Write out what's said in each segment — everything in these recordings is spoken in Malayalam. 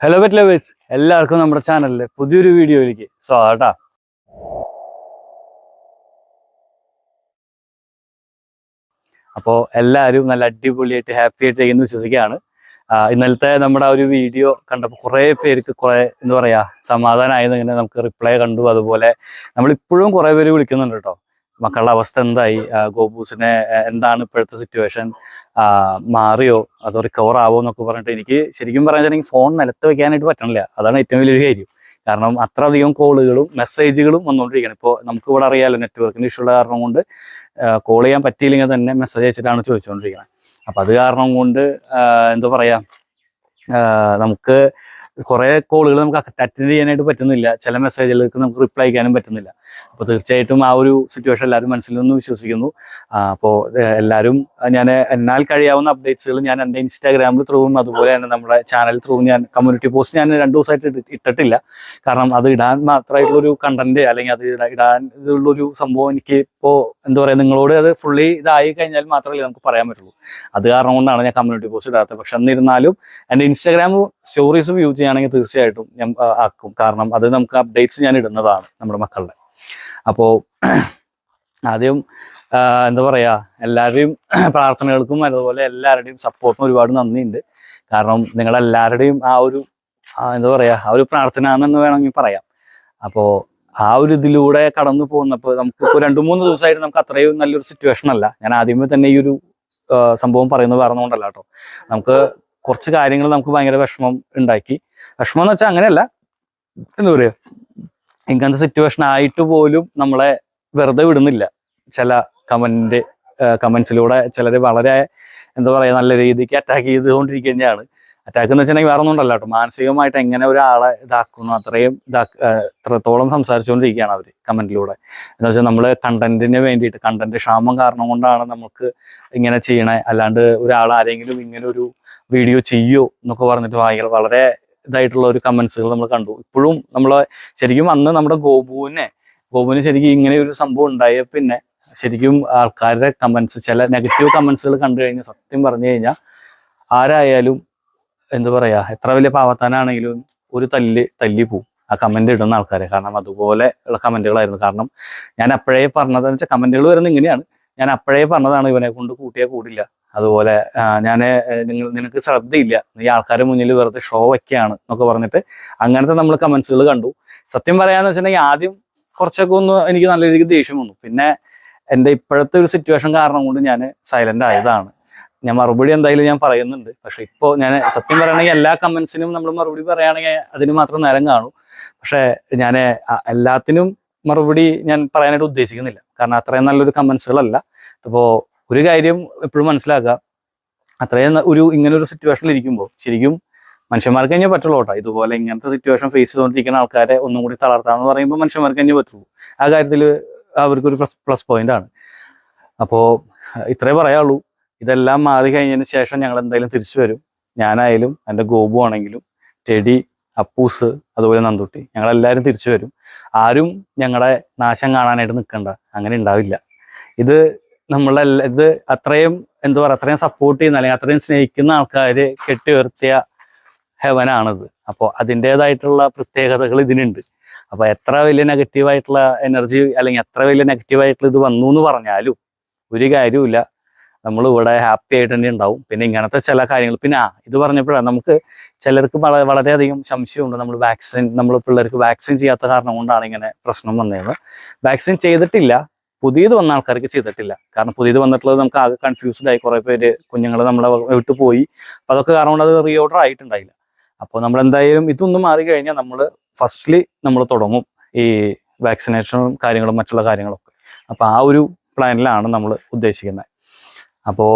ഹലോ ബെറ്റ് ലവേഴ്സ് എല്ലാവർക്കും നമ്മുടെ ചാനലിലെ പുതിയൊരു വീഡിയോയിലേക്ക് സ്വാഗതം അപ്പോൾ എല്ലാവരും നല്ല അടിപൊളിയായിട്ട് ഹാപ്പി ആയിട്ട് എന്ന് വിശ്വസിക്കുകയാണ്. ഇന്നലത്തെ നമ്മുടെ ആ ഒരു വീഡിയോ കണ്ടപ്പോൾ കുറേ പേർക്ക് കുറേ എന്താ പറയുക സമാധാനമായെന്ന് ഇങ്ങനെ നമുക്ക് റിപ്ലൈ കണ്ടു. അതുപോലെ നമ്മളിപ്പോഴും കുറേ പേര് വിളിക്കുന്നുണ്ട് കേട്ടോ മക്കളുടെ അവസ്ഥ എന്തായി? ഗോപൂസിനെ എന്താണ് ഇപ്പോഴത്തെ സിറ്റുവേഷൻ മാറിയോ? അതോ റിക്കവർ ആവോ എന്നൊക്കെ പറഞ്ഞിട്ട് എനിക്ക് ശരിക്കും പറയാൻ ഫോൺ നിലത്ത് വെക്കാനായിട്ട് പറ്റണില്ല. അതാണ് ഏറ്റവും വലിയൊരു കാര്യം. കാരണം അത്ര അധികം കോളുകളും മെസ്സേജുകളും വന്നുകൊണ്ടിരിക്കുകയാണ്. ഇപ്പോൾ നമുക്ക് ഇവിടെ അറിയാലോ നെറ്റ്വർക്കിന്റെ ഇഷ്യൂ ഉള്ള കാരണം കൊണ്ട് കോൾ ചെയ്യാൻ പറ്റിയില്ലെങ്കിൽ തന്നെ മെസ്സേജ് അയച്ചിട്ടാണ് ചോദിച്ചുകൊണ്ടിരിക്കുന്നത് അപ്പം അത് കാരണം കൊണ്ട് എന്താ പറയുക നമുക്ക് കുറേ കോളുകൾ നമുക്ക് അറ്റൻഡ് ചെയ്യാനായിട്ട് പറ്റുന്നില്ല. ചില മെസ്സേജുകൾക്ക് നമുക്ക് റിപ്ലൈ ചെയ്യാനും പറ്റുന്നില്ല. അപ്പോൾ തീർച്ചയായിട്ടും ആ ഒരു സിറ്റുവേഷൻ എല്ലാവരും മനസ്സിലെന്ന് വിശ്വസിക്കുന്നു. അപ്പോൾ എല്ലാവരും ഞാൻ എന്നാൽ കഴിയാവുന്ന അപ്ഡേറ്റ്സുകൾ ഞാൻ എന്റെ ഇൻസ്റ്റാഗ്രാമിൽ ത്രൂവും അതുപോലെ തന്നെ നമ്മുടെ ചാനൽ ത്രൂവും ഞാൻ കമ്മ്യൂണിറ്റി പോസ്റ്റ് ഞാൻ രണ്ട് ദിവസമായിട്ട് ഇട്ടി- ഇട്ടിട്ടില്ല. കാരണം അത് ഇടാൻ മാത്രമായിട്ടുള്ളൊരു കണ്ടന്റ് അല്ലെങ്കിൽ അത് ഇടാ- ഇടാൻ ഇതുള്ളൊരു സംഭവം എനിക്ക് ഇപ്പോൾ എന്താ പറയുക നിങ്ങളോട് അത് ഫുള്ളി ഇതായി കഴിഞ്ഞാൽ മാത്രമല്ലേ നമുക്ക് പറയാൻ പറ്റുള്ളൂ. അത് കാരണം കൊണ്ടാണ് ഞാൻ കമ്മ്യൂണിറ്റി പോസ്റ്റ് ഇടാത്തത്. പക്ഷെ എന്നിരുന്നാലും എന്റെ ഇൻസ്റ്റാഗ്രാം സ്റ്റോറീസ് വ്യൂ ചെയ്യുകയാണെങ്കിൽ തീർച്ചയായിട്ടും ഞാൻ ആക്കും. കാരണം അത് നമുക്ക് അപ്ഡേറ്റ്സ് ഞാൻ ഇടുന്നതാണ് നമ്മുടെ മക്കളുടെ. അപ്പോൾ ആദ്യം എന്താ പറയുക എല്ലാവരുടെയും പ്രാർത്ഥനകൾക്കും അതുപോലെ എല്ലാവരുടെയും സപ്പോർട്ടും ഒരുപാട് നന്ദിയുണ്ട്. കാരണം നിങ്ങളെല്ലാവരുടെയും ആ ഒരു എന്താ പറയുക ആ ഒരു പ്രാർത്ഥന എന്ന് വേണമെങ്കിൽ പറയാം. അപ്പോൾ ആ ഒരു ഇതിലൂടെ കടന്നു പോകുന്നപ്പോൾ നമുക്ക് ഇപ്പോൾ രണ്ട് മൂന്ന് ദിവസമായിട്ട് നമുക്ക് അത്രയും നല്ലൊരു സിറ്റുവേഷൻ അല്ല. ഞാൻ ആദ്യമേ തന്നെ ഈ ഒരു സംഭവം പറയുന്നത് പറഞ്ഞുകൊണ്ടല്ല കേട്ടോ. നമുക്ക് കുറച്ച് കാര്യങ്ങൾ നമുക്ക് ഭയങ്കര വിഷമം ഉണ്ടാക്കി. വിഷമം എന്ന് വെച്ചാൽ അങ്ങനെയല്ല. എന്താ പറയുക ഇങ്ങനത്തെ സിറ്റുവേഷൻ ആയിട്ട് പോലും നമ്മളെ വെറുതെ വിടുന്നില്ല. ചില കമന്റ് കമന്റ്സിലൂടെ ചിലർ വളരെ എന്താ പറയുക നല്ല രീതിക്ക് അറ്റാക്ക് ചെയ്തുകൊണ്ടിരിക്കുക തന്നെയാണ് അറ്റാക്ക് എന്ന് വെച്ചിട്ടുണ്ടെങ്കിൽ വേറെ ഒന്നും ഉണ്ടല്ലോ മാനസികമായിട്ട് എങ്ങനെ ഒരാളെ ഇതാക്കുന്നു അത്രയും ഇതാക്ക സംസാരിച്ചുകൊണ്ടിരിക്കുകയാണ് അവർ കമന്റിലൂടെ. എന്ന് വെച്ചാൽ നമ്മൾ കണ്ടന്റിന് വേണ്ടിയിട്ട് കണ്ടന്റ് ക്ഷാമം കാരണം കൊണ്ടാണ് നമുക്ക് ഇങ്ങനെ ചെയ്യണേ. അല്ലാണ്ട് ഒരാൾ ആരെങ്കിലും ഇങ്ങനെ ഒരു വീഡിയോ ചെയ്യോ എന്നൊക്കെ പറഞ്ഞിട്ട് ഭയങ്കര വളരെ ഇതായിട്ടുള്ള ഒരു കമന്റ്സുകൾ നമ്മൾ കണ്ടു. ഇപ്പോഴും നമ്മൾ ശരിക്കും അന്ന് നമ്മുടെ ഗോപുവിനെ ഗോപുവിന് ശരിക്കും ഇങ്ങനെ ഒരു സംഭവം ഉണ്ടായ പിന്നെ ശരിക്കും ആൾക്കാരുടെ കമന്റ്സ് ചില നെഗറ്റീവ് കമന്റ്സുകൾ കണ്ടു കഴിഞ്ഞാൽ സത്യം പറഞ്ഞു കഴിഞ്ഞാൽ ആരായാലും എന്താ പറയാ എത്ര വലിയ പാവത്താനാണെങ്കിലും ഒരു തല്ല് തല്ലി പോവും. ആ കമന്റ് ഇടുന്ന ആൾക്കാരെ. കാരണം അതുപോലെ ഉള്ള കമന്റുകളായിരുന്നു. കാരണം ഞാൻ അപ്പോഴേ പറഞ്ഞത് വെച്ചാൽ കമന്റുകൾ വരുന്നത് ഇങ്ങനെയാണ്. ഞാൻ അപ്പോഴേ പറഞ്ഞതാണ് ഇവനെ കൊണ്ട് കൂട്ടിയാൽ കൂടില്ല. അതുപോലെ ഞാൻ നിങ്ങൾ നിനക്ക് ശ്രദ്ധയില്ല. ഈ ആൾക്കാരുടെ മുന്നിൽ വെറുതെ ഷോ വയ്ക്കുകയാണ് എന്നൊക്കെ പറഞ്ഞിട്ട് അങ്ങനത്തെ നമ്മൾ കമന്റ്സുകൾ കണ്ടു. സത്യം പറയാന്ന് വെച്ചിട്ടുണ്ടെങ്കിൽ ആദ്യം കുറച്ചൊക്കെ ഒന്ന് എനിക്ക് നല്ല രീതിക്ക് ദേഷ്യം വന്നു. പിന്നെ എന്റെ ഇപ്പോഴത്തെ ഒരു സിറ്റുവേഷൻ കാരണം കൊണ്ട് ഞാൻ സൈലന്റ് ആയതാണ്. ഞാൻ മറുപടി എന്തായാലും ഞാൻ പറയുന്നുണ്ട്. പക്ഷെ ഇപ്പോൾ ഞാൻ സത്യം പറയുകയാണെങ്കിൽ എല്ലാ കമന്റ്സിനും നമ്മൾ മറുപടി പറയുകയാണെങ്കിൽ അതിന് മാത്രം നേരം കാണും. പക്ഷേ ഞാൻ എല്ലാത്തിനും മറുപടി ഞാൻ പറയാനായിട്ട് ഉദ്ദേശിക്കുന്നില്ല. കാരണം അത്രയും നല്ലൊരു കമന്റ്സുകളല്ല അപ്പോൾ ഒരു കാര്യം എപ്പോഴും മനസ്സിലാക്കുക. അത്രയും ഒരു ഇങ്ങനെ ഒരു സിറ്റുവേഷനിൽ ഇരിക്കുമ്പോൾ ശരിക്കും മനുഷ്യന്മാർക്ക് കഴിഞ്ഞാൽ പറ്റുള്ളൂ കേട്ടോ. ഇതുപോലെ ഇങ്ങനത്തെ സിറ്റുവേഷൻ ഫേസ് ചെയ്തുകൊണ്ടിരിക്കുന്ന ആൾക്കാരെ ഒന്നും കൂടി തളർത്താന്ന് പറയുമ്പോൾ മനുഷ്യന്മാർക്ക് കഴിഞ്ഞാൽ പറ്റുള്ളൂ. ആ കാര്യത്തിൽ അവർക്കൊരു പ്ലസ് പ്ലസ് പോയിന്റ് ആണ്. അപ്പോൾ ഇത്രേ പറയാനുള്ളൂ. ഇതെല്ലാം മാറി കഴിഞ്ഞതിന് ശേഷം ഞങ്ങൾ എന്തായാലും തിരിച്ചു വരും. ഞാനായാലും എന്റെ ഗോപു ആണെങ്കിലും ടെടി അപ്പൂസ് അതുപോലെ നന്ദുട്ടി ഞങ്ങളെല്ലാവരും തിരിച്ചു വരും. ആരും ഞങ്ങളുടെ നാശം കാണാനായിട്ട് നിൽക്കണ്ട. അങ്ങനെ ഉണ്ടാവില്ല. ഇത് നമ്മളെ ഇത് അത്രയും എന്താ പറയുക അത്രയും സപ്പോർട്ട് ചെയ്യുന്ന അല്ലെങ്കിൽ അത്രയും സ്നേഹിക്കുന്ന ആൾക്കാർ കെട്ടി ഉയർത്തിയ ഹെവനാണിത്. അപ്പോൾ അതിന്റെതായിട്ടുള്ള പ്രത്യേകതകൾ ഇതിനുണ്ട്. അപ്പോൾ എത്ര വലിയ നെഗറ്റീവായിട്ടുള്ള എനർജി അല്ലെങ്കിൽ എത്ര വലിയ നെഗറ്റീവായിട്ടുള്ള ഇത് വന്നു എന്ന് പറഞ്ഞാലും ഒരു കാര്യവുമില്ല. നമ്മൾ ഇവിടെ ഹാപ്പി ആയിട്ട് തന്നെ ഉണ്ടാവും. പിന്നെ ഇങ്ങനത്തെ ചില കാര്യങ്ങൾ. പിന്നെ ആ ഇത് പറഞ്ഞപ്പോഴാണ് നമുക്ക് ചിലർക്ക് വള- വളരെയധികം സംശയമുണ്ട്. നമ്മൾ വാക്സിൻ നമ്മൾ പിള്ളേർക്ക് വാക്സിൻ ചെയ്യാത്ത കാരണം കൊണ്ടാണ് ഇങ്ങനെ പ്രശ്നം വന്നത്. വാക്സിൻ ചെയ്തിട്ടില്ല. പുതിയത് വന്ന ആൾക്കാർക്ക് ചെയ്തിട്ടില്ല. കാരണം പുതിയത് വന്നിട്ടുള്ളത് നമുക്ക് ആകെ കൺഫ്യൂസ്ഡ് ആയി. കുറെ പേര് കുഞ്ഞുങ്ങൾ നമ്മളെ വിട്ടു പോയി. അപ്പൊ അതൊക്കെ കാരണം കൊണ്ട് അത് റീഓർഡർ ആയിട്ടുണ്ടായില്ല. അപ്പോൾ നമ്മൾ എന്തായാലും ഇതൊന്നും മാറി കഴിഞ്ഞാൽ നമ്മൾ ഫസ്റ്റ്ലി നമ്മൾ തുടങ്ങും ഈ വാക്സിനേഷനും കാര്യങ്ങളും മറ്റുള്ള കാര്യങ്ങളൊക്കെ. അപ്പോൾ ആ ഒരു പ്ലാനിലാണ് നമ്മൾ ഉദ്ദേശിക്കുന്നത്. അപ്പോൾ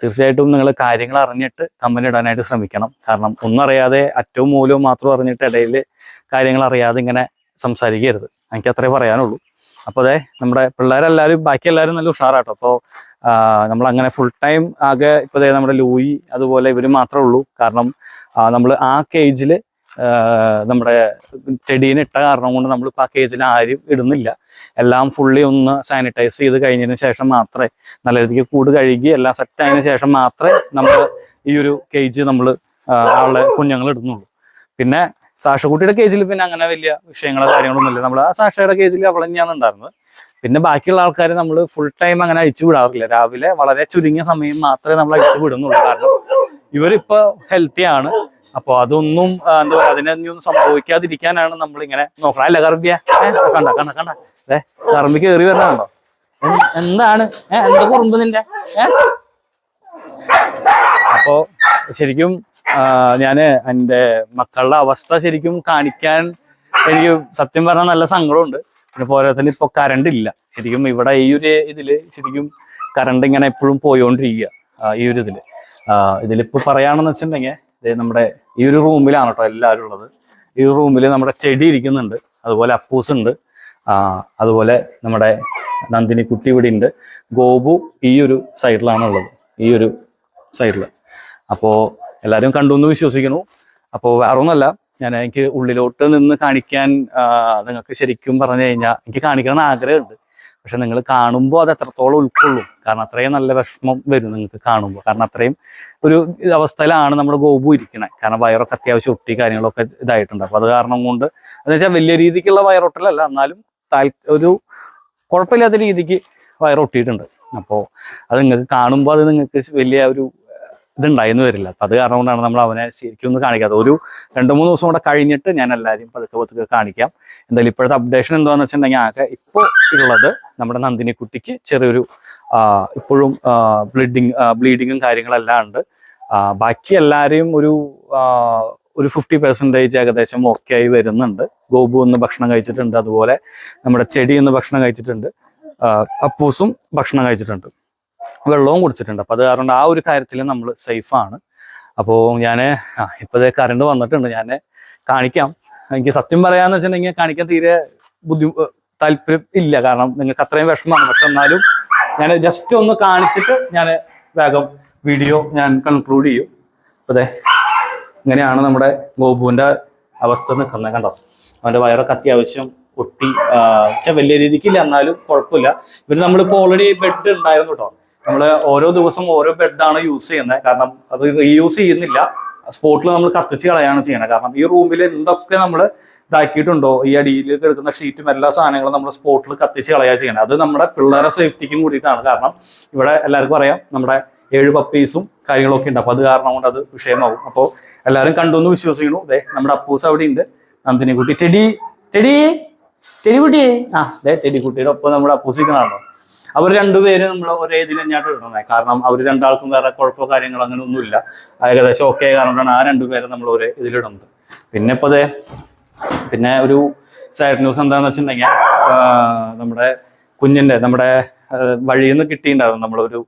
തീർച്ചയായിട്ടും നിങ്ങൾ കാര്യങ്ങൾ അറിഞ്ഞിട്ട് കമ്പനി ഇടാനായിട്ട് ശ്രമിക്കണം. കാരണം ഒന്നും അറിയാതെ അറ്റവും മൂലവും മാത്രം അറിഞ്ഞിട്ട് ഇടയിൽ കാര്യങ്ങൾ അറിയാതെ ഇങ്ങനെ സംസാരിക്കരുത്. എനിക്ക് അത്രേ പറയാനുള്ളൂ. അപ്പോൾ അതെ നമ്മുടെ പിള്ളേരെല്ലാവരും ബാക്കി എല്ലാവരും നല്ല ഉഷാറാട്ടോ. അപ്പോൾ നമ്മൾ അങ്ങനെ ഫുൾ ടൈം ആകെ ഇപ്പോൾ നമ്മുടെ ലൂയി അതുപോലെ ഇവർ മാത്രമേ ഉള്ളൂ. കാരണം നമ്മൾ ആ കേജിൽ നമ്മുടെ ചെടീനെ ഇട്ട കാരണം കൊണ്ട് നമ്മൾ പാക്കേജിൽ കേജിൽ ആരും ഇടുന്നില്ല. എല്ലാം ഫുള്ളി ഒന്ന് സാനിറ്റൈസ് ചെയ്ത് കഴിഞ്ഞതിന് ശേഷം മാത്രമേ നല്ല രീതിക്ക് കൂട് കഴുകി എല്ലാം സെറ്റ് ആയതിനു ശേഷം മാത്രമേ നമ്മൾ ഈ ഒരു കേജ് നമ്മൾ ആളെ കുഞ്ഞുങ്ങൾ ഇടുന്നുള്ളൂ. പിന്നെ സാഷക്കുട്ടിയുടെ കേജിൽ പിന്നെ അങ്ങനെ വലിയ വിഷയങ്ങളോ കാര്യങ്ങളൊന്നും ഇല്ല. നമ്മൾ ആ സാഷയുടെ കേജിൽ അവൾ ഉണ്ടായിരുന്നത്. പിന്നെ ബാക്കിയുള്ള ആൾക്കാരെ നമ്മൾ ഫുൾ ടൈം അങ്ങനെ അഴിച്ചു വിടാറില്ല. രാവിലെ വളരെ ചുരുങ്ങിയ സമയം മാത്രമേ നമ്മൾ അഴിച്ചു വിടുന്നുള്ളൂ. കാരണം ഇവരിപ്പോ ഹെൽത്തി ആണ്. അപ്പൊ അതൊന്നും എന്താ പറയാ അതിനൊന്നും സംഭവിക്കാതിരിക്കാനാണ് നമ്മൾ ഇങ്ങനെ നോക്കണം. അല്ല കർമ്മിയ കണ്ട കണ്ട കണ്ട. ഏ കറമ്പി കയറി വരണുണ്ടോ? എന്താണ്? ഏ എന്താ കുറുമ്പ് നിന്റെ? അപ്പോ ശരിക്കും ഞാൻ എന്റെ മക്കളുടെ അവസ്ഥ ശരിക്കും കാണിക്കാൻ എനിക്ക് സത്യം പറഞ്ഞാൽ നല്ല സങ്കടമുണ്ട്. പിന്നെ പോരാത്തതിന് ഇപ്പൊ കറണ്ട് ഇല്ല. ശരിക്കും ഇവിടെ ഈ ഒരു ഇതിൽ ശരിക്കും കറണ്ട് ഇങ്ങനെ എപ്പോഴും പോയോണ്ടിരിക്കുക ഈ ഒരു ഇതിൽ. ആ, ഇതിലിപ്പോ പറയാണെന്ന് വെച്ചിട്ടുണ്ടെങ്കിൽ നമ്മുടെ ഈ ഒരു റൂമിലാണ് കേട്ടോ എല്ലാവരും ഉള്ളത്. ഈ റൂമിൽ നമ്മുടെ ചെടി ഇരിക്കുന്നുണ്ട്. അതുപോലെ അപ്പൂസ് ഉണ്ട്. അതുപോലെ നമ്മുടെ നന്ദിനി കുട്ടി ഇവിടെ ഉണ്ട്. ഗോപു ഈ ഒരു സൈഡിലാണ് ഉള്ളത്. ഈ ഒരു സൈഡിൽ അപ്പോൾ എല്ലാവരും കണ്ടു എന്ന് വിശ്വസിക്കുന്നു. അപ്പോൾ വേറെ ഒന്നല്ല ഞാൻ എനിക്ക് ഉള്ളിലോട്ട് നിന്ന് കാണിക്കാൻ നിങ്ങൾക്ക് ശരിക്കും പറഞ്ഞു കഴിഞ്ഞാൽ എനിക്ക് കാണിക്കണം ആഗ്രഹമുണ്ട്. പക്ഷെ നിങ്ങൾ കാണുമ്പോൾ അത് എത്രത്തോളം ഉൾക്കൊള്ളും. കാരണം അത്രയും നല്ല വിഷമം വരും നിങ്ങൾക്ക് കാണുമ്പോൾ. കാരണം അത്രയും ഒരു അവസ്ഥയിലാണ് നമ്മുടെ ഗോപു ഇരിക്കണേ. കാരണം വയറൊക്കെ അത്യാവശ്യം ഒട്ടി കാര്യങ്ങളൊക്കെ ഇതായിട്ടുണ്ട്. അപ്പോൾ അത് കാരണം കൊണ്ട് എന്ന് വെച്ചാൽ വലിയ രീതിക്കുള്ള വയറൊട്ടലല്ല. എന്നാലും താൽ ഒരു കുഴപ്പമില്ലാത്ത രീതിക്ക് വയറൊട്ടിയിട്ടുണ്ട്. അപ്പോൾ അത് നിങ്ങൾക്ക് കാണുമ്പോൾ അത് നിങ്ങൾക്ക് വലിയ ഒരു ഇതുണ്ടായിരുന്നു വരില്ല. അപ്പം അത് കാരണം കൊണ്ടാണ് നമ്മൾ അവനെ ശരിക്കും ഒന്ന് കാണിക്കാത്തത്. ഒരു രണ്ട് മൂന്ന് ദിവസം കൂടെ കഴിഞ്ഞിട്ട് ഞാൻ എല്ലാവരും പതുക്കെ പതുക്കെ കാണിക്കാം. എന്തായാലും ഇപ്പോഴത്തെ അപ്ഡേഷൻ എന്താണെന്ന് വെച്ചിട്ടുണ്ടെങ്കിൽ ആകെ ഇപ്പോൾ ഉള്ളത് നമ്മുടെ നന്ദിനി കുട്ടിക്ക് ചെറിയൊരു ഇപ്പോഴും ബ്ലീഡിങ് ബ്ലീഡിങ്ങും കാര്യങ്ങളെല്ലാം ഉണ്ട്. ബാക്കി എല്ലാവരെയും ഒരു ഒരു ഫിഫ്റ്റി പെർസെന്റേജ് ഏകദേശം ഓക്കെ ആയി വരുന്നുണ്ട്. ഗോപു ഒന്ന് ഭക്ഷണം കഴിച്ചിട്ടുണ്ട്. അതുപോലെ നമ്മുടെ ചെടി ഒന്ന് ഭക്ഷണം കഴിച്ചിട്ടുണ്ട്. അപ്പൂസും ഭക്ഷണം കഴിച്ചിട്ടുണ്ട്. വെള്ളവും കുടിച്ചിട്ടുണ്ട്. അപ്പോൾ അത് കാരണം ആ ഒരു കാര്യത്തിൽ നമ്മൾ സേഫാണ് അപ്പോൾ ഞാൻ ഇപ്പോഴത്തെ കറണ്ട് വന്നിട്ടുണ്ട്. ഞാൻ കാണിക്കാം. എനിക്ക് സത്യം പറയാന്ന് വെച്ചിട്ടുണ്ടെങ്കിൽ കാണിക്കാൻ തീരെ ബുദ്ധി താല്പര്യം ഇല്ല. കാരണം നിങ്ങൾക്ക് അത്രയും വിഷമമാണ്. പക്ഷെ എന്നാലും ഞാൻ ജസ്റ്റ് ഒന്ന് കാണിച്ചിട്ട് ഞാൻ വേഗം വീഡിയോ ഞാൻ കൺക്ലൂഡ് ചെയ്യും. അതെ. ഇങ്ങനെയാണ് നമ്മുടെ ഗോപുവിന്റെ അവസ്ഥ നിൽക്കുന്നത് കണ്ടോ? അവന്റെ വയറൊക്കെ അത്യാവശ്യം ഒട്ടി വെച്ചാൽ വലിയ രീതിക്കില്ല. എന്നാലും കുഴപ്പമില്ല. ഇവർ നമ്മളിപ്പോൾ ഓൾറെഡി ബെഡ് ഉണ്ടായിരുന്നു കേട്ടോ. നമ്മൾ ഓരോ ദിവസം ഓരോ ബെഡാണ് യൂസ് ചെയ്യുന്നത് കാരണം അത് റീയൂസ് ചെയ്യുന്നില്ല. സ്പോട്ടിൽ നമ്മൾ കത്തിച്ച് കളയാണ് ചെയ്യണത് കാരണം ഈ റൂമിൽ എന്തൊക്കെ നമ്മൾ ഇതാക്കിയിട്ടുണ്ടോ? ഈ അടിയിൽ കിടക്കുന്ന ഷീറ്റും എല്ലാ സാധനങ്ങളും നമ്മൾ സ്പോട്ടിൽ കത്തിച്ച് കളയാ ചെയ്യണം. അത് നമ്മുടെ പിള്ളേരെ സേഫ്റ്റിക്കും കൂടിയിട്ടാണ്. കാരണം ഇവിടെ എല്ലാവർക്കും അറിയാം നമ്മുടെ ഏഴ് പപ്പീസും കാര്യങ്ങളൊക്കെ ഉണ്ട്. അപ്പോൾ അത് കാരണം കൊണ്ട് അത് വിഷയമാവും. അപ്പോൾ എല്ലാവരും കണ്ടു വിശ്വസിക്കുന്നു. അതെ നമ്മുടെ അപ്പൂസ് അവിടെ ഉണ്ട്. നന്ദിനി കുട്ടി ടെടി ടെടി ടെടി കുട്ടിയെ ആ അതെ ടെടി കുട്ടിയുടെ ഒപ്പം നമ്മുടെ അപ്പൂസിക്കണാണല്ലോ അവർ രണ്ടുപേരും നമ്മൾ ഒരേ ഇതിൽ തന്നെയായിട്ട് ഇടുന്നത്. കാരണം അവർ രണ്ടാൾക്കും വേറെ കുഴപ്പമോ കാര്യങ്ങളോ അങ്ങനെ ഒന്നുമില്ല ഏകദേശം ഓക്കെ കാരണമാണ് ആ രണ്ടുപേരെ നമ്മൾ ഒരേ ഇതിലിടുന്നത് പിന്നെ ഇപ്പോൾ അതെ പിന്നെ ഒരു സൈഡ് ന്യൂസ് എന്താണെന്ന് വെച്ചിട്ടുണ്ടെങ്കിൽ നമ്മുടെ കുഞ്ഞിന്റെ നമ്മുടെ വഴിയിൽ നിന്ന് കിട്ടിയിട്ടുണ്ടായിരുന്നു. നമ്മളൊരു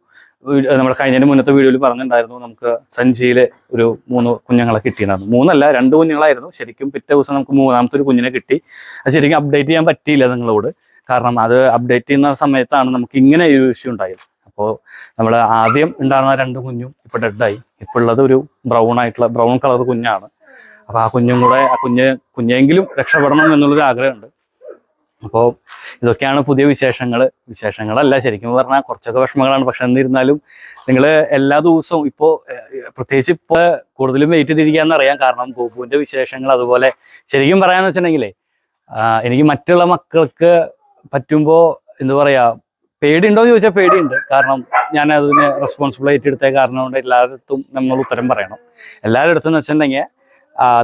നമ്മൾ കഴിഞ്ഞതിന് മുന്നത്തെ വീഡിയോയിൽ പറഞ്ഞിട്ടുണ്ടായിരുന്നു. നമുക്ക് സഞ്ചിയിൽ ഒരു മൂന്ന് കുഞ്ഞുങ്ങളെ കിട്ടിയിട്ടുണ്ടായിരുന്നു. മൂന്നല്ല രണ്ട് കുഞ്ഞുങ്ങളായിരുന്നു. ശരിക്കും പിറ്റേ ദിവസം നമുക്ക് മൂന്നാമത്തെ ഒരു കുഞ്ഞിനെ കിട്ടി. അത് ശരിക്കും അപ്ഡേറ്റ് ചെയ്യാൻ പറ്റിയില്ല നിങ്ങളോട്. കാരണം അത് അപ്ഡേറ്റ് ചെയ്യുന്ന സമയത്താണ് നമുക്ക് ഇങ്ങനെ ഒരു ഇഷ്യൂ ഉണ്ടായത്. അപ്പോൾ നമ്മൾ ആദ്യം ഉണ്ടായിരുന്ന രണ്ട് കുഞ്ഞും ഇപ്പോൾ ഡെഡായി ഇപ്പോൾ ഉള്ളത് ഒരു ബ്രൗൺ ആയിട്ടുള്ള ബ്രൗൺ കളർ കുഞ്ഞാണ്. അപ്പോൾ ആ കുഞ്ഞും കൂടെ ആ കുഞ്ഞ് കുഞ്ഞെങ്കിലും രക്ഷപ്പെടണം എന്നുള്ളൊരു ആഗ്രഹമുണ്ട്. അപ്പോൾ ഇതൊക്കെയാണ് പുതിയ വിശേഷങ്ങൾ വിശേഷങ്ങളല്ല ശരിക്കും പറഞ്ഞാൽ കുറച്ചൊക്കെ വിഷമങ്ങളാണ്. പക്ഷെ എന്നിരുന്നാലും നിങ്ങൾ എല്ലാ ദിവസവും ഇപ്പോൾ പ്രത്യേകിച്ച് ഇപ്പോൾ കൂടുതലും വെയിറ്റ് തിരിക്കാന്ന് അറിയാം കാരണം ഗോപുവിന്റെ വിശേഷങ്ങൾ അതുപോലെ ശരിക്കും പറയാന്ന് വെച്ചിട്ടുണ്ടെങ്കിലേ എനിക്ക് മറ്റുള്ള മക്കൾക്ക് പറ്റുമ്പോൾ എന്താ പറയാ പേടിയുണ്ടോ എന്ന് ചോദിച്ചാൽ പേടിയുണ്ട്. കാരണം ഞാൻ അതിന് റെസ്പോൺസിബിൾ ഏറ്റെടുത്ത കാരണം കൊണ്ട് എല്ലായിടത്തും നമ്മൾ ഉത്തരം പറയണം. എല്ലാവരുടെ അടുത്തും വെച്ചിട്ടുണ്ടെങ്കിൽ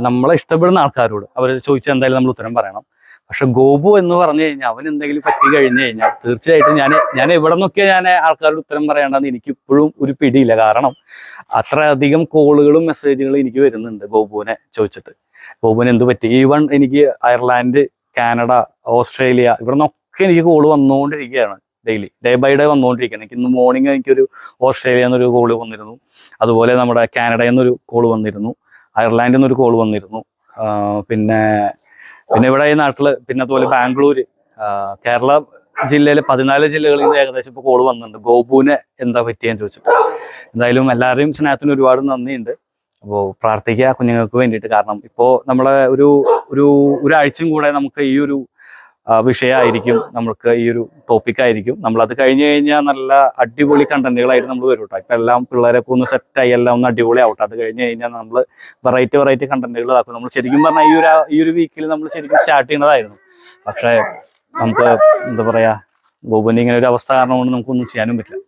നമ്മളെ ഇഷ്ടപ്പെടുന്ന ആൾക്കാരോട് അവർ ചോദിച്ചാൽ എന്തായാലും നമ്മൾ ഉത്തരം പറയണം. പക്ഷെ ഗോപു എന്ന് പറഞ്ഞു കഴിഞ്ഞാൽ അവൻ എന്തെങ്കിലും പറ്റി കഴിഞ്ഞു കഴിഞ്ഞാൽ തീർച്ചയായിട്ടും ഞാൻ ഞാൻ എവിടെ നിന്നൊക്കെ ഞാൻ ആൾക്കാരോട് ഉത്തരം പറയേണ്ടതെന്ന് എനിക്ക് ഇപ്പോഴും ഒരു പിടിയില്ല. കാരണം അത്രയധികം കോളുകളും മെസ്സേജുകളും എനിക്ക് വരുന്നുണ്ട് ഗോപുവിനെ ചോദിച്ചിട്ട്. ഗോപുവിന് എന്ത് പറ്റി? ഈവൺ എനിക്ക് അയർലാൻഡ് കാനഡ ഓസ്ട്രേലിയ ഇവിടെ നിന്നൊക്കെ എനിക്ക് കോൾ വന്നുകൊണ്ടിരിക്കുകയാണ് ഡെയിലി. ഡേ ബൈ ഡേ വന്നുകൊണ്ടിരിക്കുകയാണ്. എനിക്ക് ഇന്ന് മോർണിംഗ് എനിക്കൊരു ഓസ്ട്രേലിയ എന്നൊരു കോൾ വന്നിരുന്നു. അതുപോലെ നമ്മുടെ കാനഡ എന്നൊരു കോൾ വന്നിരുന്നു. അയർലാൻഡിൽ ഒരു കോൾ വന്നിരുന്നു. പിന്നെ പിന്നെ ഇവിടെ ഈ നാട്ടിൽ പിന്നെ അതുപോലെ ബാംഗ്ലൂർ കേരള ജില്ലയിലെ പതിനാല് ജില്ലകളിൽ നിന്ന് ഏകദേശം ഇപ്പോൾ കോൾ വന്നിട്ടുണ്ട്. ഗോപുവിനെ എന്താ പറ്റിയെന്ന് ചോദിച്ചിട്ട്. എന്തായാലും എല്ലാവരെയും സ്നേഹത്തിന് ഒരുപാട് നന്ദിയുണ്ട്. അപ്പോൾ പ്രാർത്ഥിക്കുക കുഞ്ഞുങ്ങൾക്ക് വേണ്ടിയിട്ട്. കാരണം ഇപ്പോൾ നമ്മളെ ഒരു ഒരു ഒരാഴ്ചയും കൂടെ നമുക്ക് ഈ ഒരു വിഷയമായിരിക്കും നമുക്ക് ഈ ഒരു ടോപ്പിക് ആയിരിക്കും. നമ്മൾ അത് കഴിഞ്ഞ് കഴിഞ്ഞാൽ നല്ല അടിപൊളി കണ്ടന്റുകളായിട്ട് നമ്മൾ വരും കേട്ടോ. ഇപ്പം എല്ലാം പിള്ളേരൊക്കെ ഒന്ന് സെറ്റായി എല്ലാം ഒന്ന് അടിപൊളി ആവട്ടെ. അത് കഴിഞ്ഞ് കഴിഞ്ഞാൽ നമ്മൾ വെറൈറ്റി വെറൈറ്റി കണ്ടന്റുകൾ ആക്കും നമ്മൾ ശരിക്കും പറഞ്ഞാൽ ഈ ഒരു ഈ ഒരു വീക്കിൽ നമ്മൾ ശരിക്കും സ്റ്റാർട്ട് ചെയ്യുന്നതായിരുന്നു പക്ഷേ നമുക്ക് എന്താ പറയാ ഗോപുവിന്റെ ഇങ്ങനെ ഒരു അവസ്ഥ കാരണം കൊണ്ട് നമുക്കൊന്നും ചെയ്യാനും പറ്റില്ല.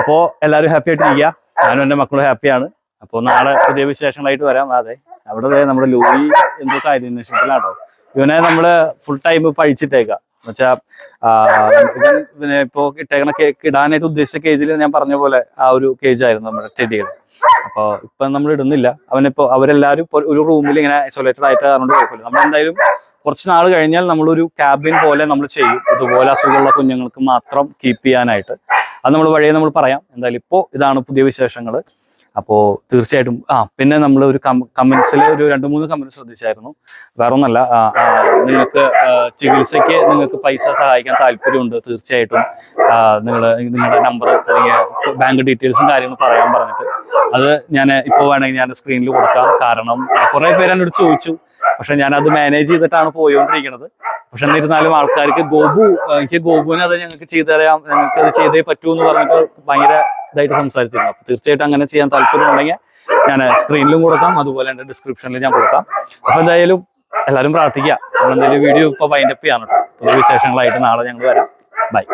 അപ്പോൾ എല്ലാവരും ഹാപ്പി ആയിട്ട് ഇരിക്കുക ഞാനും എന്റെ മക്കളും ഹാപ്പിയാണ് അപ്പോൾ നാളെ പുതിയ വിശേഷങ്ങളായിട്ട് വരാം. അതെ അവിടെ നമ്മുടെ ലൂയി എന്തോ കാര്യാന്വേഷണത്തിലാട്ടോ ഇവനെ നമ്മൾ ഫുൾ ടൈം പഴിച്ചിട്ടേക്കാം എന്നുവെച്ചാ പിന്നെ ഇട്ടേക്കണ കേക്ക് ഇടാനായിട്ട് ഉദ്ദേശിച്ച കേജിൽ ഞാൻ പറഞ്ഞ പോലെ ആ ഒരു കേജ് ആയിരുന്നു നമ്മുടെ ചെടികൾ അപ്പൊ ഇപ്പൊ നമ്മൾ ഇടുന്നില്ല. അവനിപ്പോ അവരെല്ലാരും ഇപ്പൊ ഒരു റൂമിൽ ഇങ്ങനെ ഐസൊലേറ്റഡ് ആയിട്ട് കാരണം കുഴപ്പമില്ല. നമ്മൾ എന്തായാലും കുറച്ച് നാൾ കഴിഞ്ഞാൽ നമ്മളൊരു ക്യാബിൻ പോലെ നമ്മൾ ചെയ്യും. ഇതുപോലെ അസുഖമുള്ള കുഞ്ഞുങ്ങൾക്ക് മാത്രം കീപ്പ് ചെയ്യാനായിട്ട്. അത് നമ്മൾ വഴിയെ നമ്മൾ പറയാം. എന്തായാലും ഇപ്പോ ഇതാണ് പുതിയ വിശേഷങ്ങൾ അപ്പോൾ തീർച്ചയായിട്ടും ആ പിന്നെ നമ്മൾ ഒരു കമന്റ്സിൽ ഒരു രണ്ട് മൂന്ന് കമന്റ് ശ്രദ്ധിച്ചായിരുന്നു. വേറെ ഒന്നല്ല നിങ്ങൾക്ക് ചികിത്സയ്ക്ക് നിങ്ങൾക്ക് പൈസ സഹായിക്കാൻ താല്പര്യമുണ്ട് തീർച്ചയായിട്ടും നിങ്ങൾ നിങ്ങളുടെ നമ്പർ അല്ലെങ്കിൽ ബാങ്ക് ഡീറ്റെയിൽസും കാര്യങ്ങളും പറയാൻ പറഞ്ഞിട്ട്. അത് ഞാൻ ഇപ്പോൾ വേണമെങ്കിൽ ഞാൻ സ്ക്രീനിൽ കൊടുക്കാം. കാരണം കുറേ പേര് എന്നോട് ചോദിച്ചു. പക്ഷെ ഞാൻ അത് മാനേജ് ചെയ്തിട്ടാണ് പോയിക്കൊണ്ടിരിക്കുന്നത് പക്ഷെ എന്നിരുന്നാലും ആൾക്കാർക്ക് ഗോപു എനിക്ക് ഗോപുവിനെ അത് ഞങ്ങൾക്ക് ചെയ്തു തരാം ഞങ്ങൾക്ക് അത് ചെയ്തേ പറ്റൂ എന്ന് പറഞ്ഞിട്ട് ഭയങ്കര ഇതായിട്ട് സംസാരിച്ചിരുന്നു. അപ്പൊ തീർച്ചയായിട്ടും അങ്ങനെ ചെയ്യാൻ താല്പര്യമുണ്ടെങ്കിൽ ഞാൻ സ്ക്രീനിലും കൊടുക്കാം അതുപോലെ എന്റെ ഡിസ്ക്രിപ്ഷനിൽ ഞാൻ കൊടുക്കാം. അപ്പൊ എന്തായാലും എല്ലാവരും പ്രാർത്ഥിക്കുക. നമ്മൾ എന്തായാലും വീഡിയോ ഇപ്പൊ വൈൻഡപ്പ് ചെയ്യാൻ കേട്ടോ വിശേഷങ്ങളായിട്ട് നാളെ ഞങ്ങൾ വരാം. ബൈ